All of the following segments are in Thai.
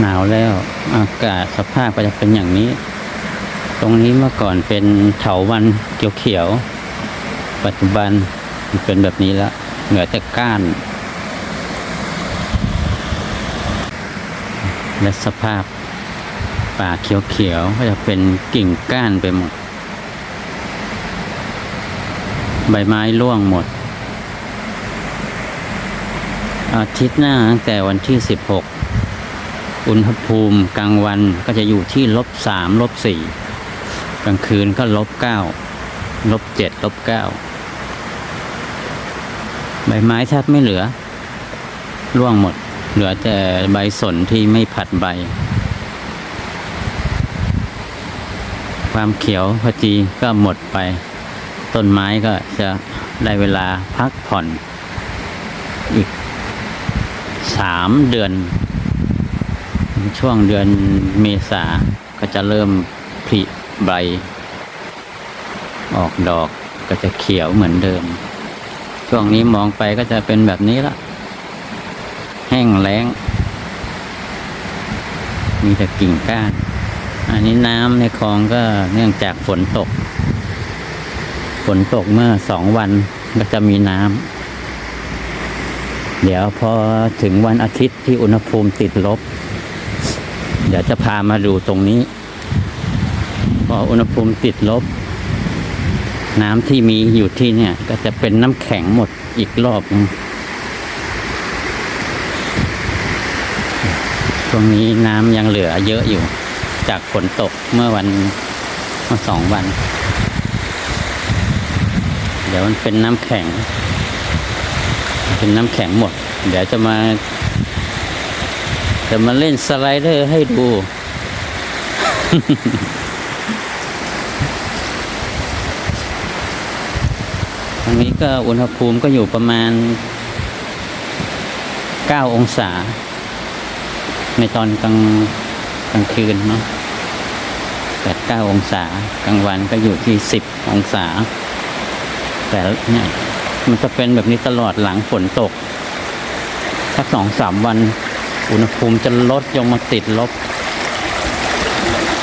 หนาวแล้วอากาศสภาพก็จะเป็นอย่างนี้ ตรงนี้เมื่อก่อนเป็นเถาวันเขียวๆปัจจุบันเป็นแบบนี้แล้วเหลือแต่ก้าน และสภาพป่าเขียวๆก็จะเป็นกิ่งก้านไปหมด ใบไม้ร่วงหมด อาทิตย์หน้าตั้งแต่วันที่ 16 อุณหภูมิกลางวันก็จะอยู่ที่ลบสามลบสี่กลางคืนก็ลบเก้าลบเจ็ดลบเก้าใบไม้แทบไม่เหลือ ร่วงหมด เหลือแต่ใบสนที่ไม่ผัดใบ ความเขียวพจีก็หมดไป ต้นไม้ก็จะได้เวลาพักผ่อน อีกสามเดือน ช่วงเดือนเมษาก็จะเริ่มผลิใบ ออกดอกก็จะเขียวเหมือนเดิม ช่วงนี้มองไปก็จะเป็นแบบนี้ละ แห้งแล้ง มีแต่กิ่งก้าน อันนี้น้ำในคลองก็เนื่องจากฝนตก ฝนตกเมื่อสองวันก็จะมีน้ำเดี๋ยวพอถึงวันอาทิตย์ที่อุณหภูมิติดลบ เดี๋ยวจะพามาดูตรงนี้ พออุณหภูมิติดลบ น้ำที่มีอยู่ที่เนี่ย ก็จะเป็นน้ำแข็งหมดอีกรอบนึงช่วงนี้น้ำยังเหลือเยอะอยู่ จากฝนตกเมื่อวันเมื่อสองวัน เดี๋ยวมันเป็นน้ำแข็ง เป็นน้ำแข็งหมด เดี๋ยวจะมา จะมาเล่นสไลเดอร์ให้ดูตรงนี้ก็อุณหภูมิก็อยู่ประมาณ 9 องศา ในตอนกลางกลางคืนเนาะ8 9องศากลางวันก็อยู่ที่10องศา แต่เนี่ยมันจะเป็นแบบนี้ตลอดหลังฝนตก สักสองสามวัน อุณหภูมิจะลดลงมาติดลบ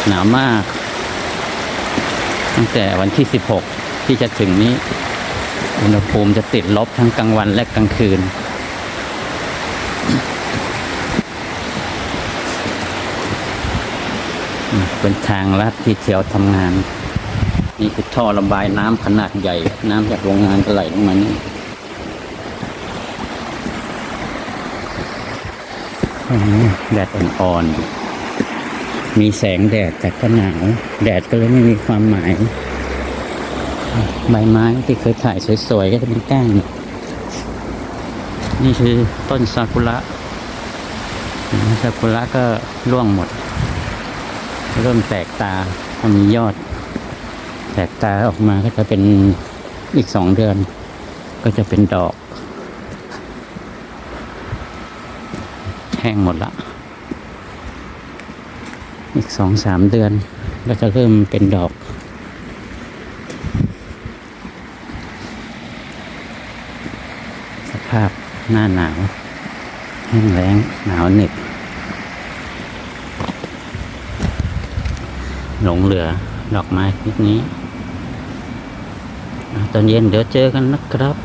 หนาวมาก ตั้งแต่วันที่สิบหกที่จะถึงนี้ อุณหภูมิจะติดลบทั้งกลางวันและกลางคืน เป็นทางลัดที่เที่ยวทำงาน นี่คือท่อระบายน้ำขนาดใหญ่ น้ำจากโรงงานก็ไหลลงมานี่อืม แดดอ่อนๆ มีแสงแดดแต่ก็หนาว แดดก็เลยไม่มีความหมาย ใบไม้ที่เคยถ่ายสวยๆ ก็จะเป็นก้านนี่คือต้นซากุระซากุระก็ร่วงหมด เริ่มแตกตาพอมียอด แตกตาออกมาก็จะเป็นอีกสองเดือน ก็จะเป็นดอก แห้งหมดละ อีกสองสามเดือนก็จะเริ่มเป็นดอกสภาพหน้าหนาว แห้งแล้งหนาวเหน็บหลงเหลือดอกไม้นิดนี้ ตอนเย็นเดี๋ยวเจอกันนะครับ